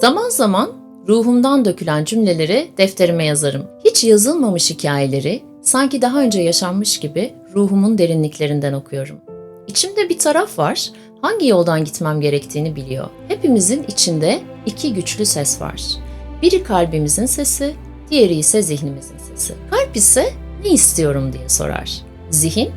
Zaman zaman ruhumdan dökülen cümleleri defterime yazarım. Hiç yazılmamış hikayeleri sanki daha önce yaşanmış gibi ruhumun derinliklerinden okuyorum. İçimde bir taraf var, hangi yoldan gitmem gerektiğini biliyor. Hepimizin içinde iki güçlü ses var. Biri kalbimizin sesi, diğeri ise zihnimizin sesi. Kalp ise ne istiyorum diye sorar. Zihin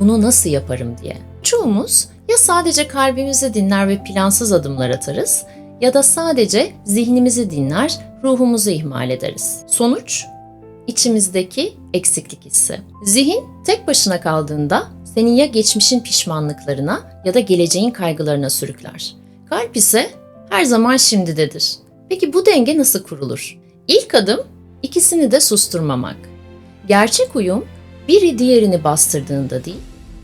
bunu nasıl yaparım diye. Çoğumuz ya sadece kalbimizi dinler ve plansız adımlar atarız ya da sadece zihnimizi dinler, ruhumuzu ihmal ederiz. Sonuç içimizdeki eksiklik hissi. Zihin tek başına kaldığında seni ya geçmişin pişmanlıklarına ya da geleceğin kaygılarına sürükler. Kalp ise her zaman şimdidedir. Peki bu denge nasıl kurulur? İlk adım ikisini de susturmamak. Gerçek uyum biri diğerini bastırdığında değil,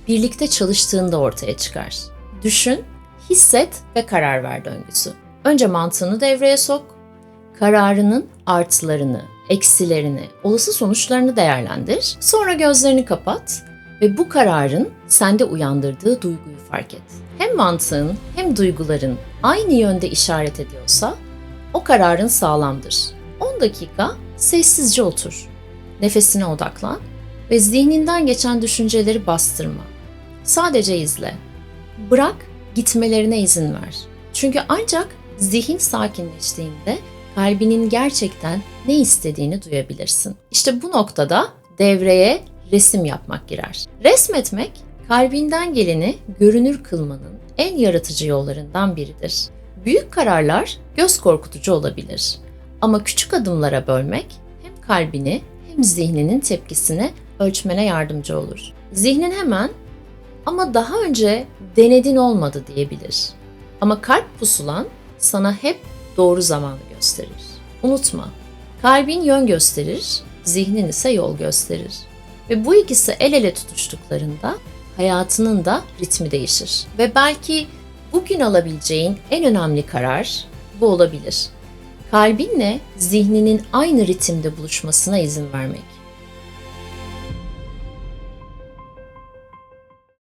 birlikte çalıştığında ortaya çıkar. Düşün, hisset ve karar ver döngüsü. Önce mantığını devreye sok, kararının artılarını, eksilerini, olası sonuçlarını değerlendir. Sonra gözlerini kapat ve bu kararın sende uyandırdığı duyguyu fark et. Hem mantığın hem duyguların aynı yönde işaret ediyorsa o kararın sağlamdır. 10 dakika sessizce otur. Nefesine odaklan ve zihninden geçen düşünceleri bastırma. Sadece izle. Bırak gitmelerine izin ver. Çünkü ancak zihin sakinleştiğinde kalbinin gerçekten ne istediğini duyabilirsin. İşte bu noktada devreye resim yapmak girer. Resmetmek kalbinden geleni görünür kılmanın en yaratıcı yollarından biridir. Büyük kararlar göz korkutucu olabilir. Ama küçük adımlara bölmek hem kalbini hem zihninin tepkisini ölçmene yardımcı olur. Zihnin hemen ama daha önce denedin olmadı diyebilir. Ama kalp pusulan sana hep doğru zamanı gösterir. Unutma, kalbin yön gösterir, zihnin ise yol gösterir. Ve bu ikisi el ele tutuştuklarında hayatının da ritmi değişir. Ve belki bugün alabileceğin en önemli karar bu olabilir. Kalbinle zihninin aynı ritimde buluşmasına izin vermek.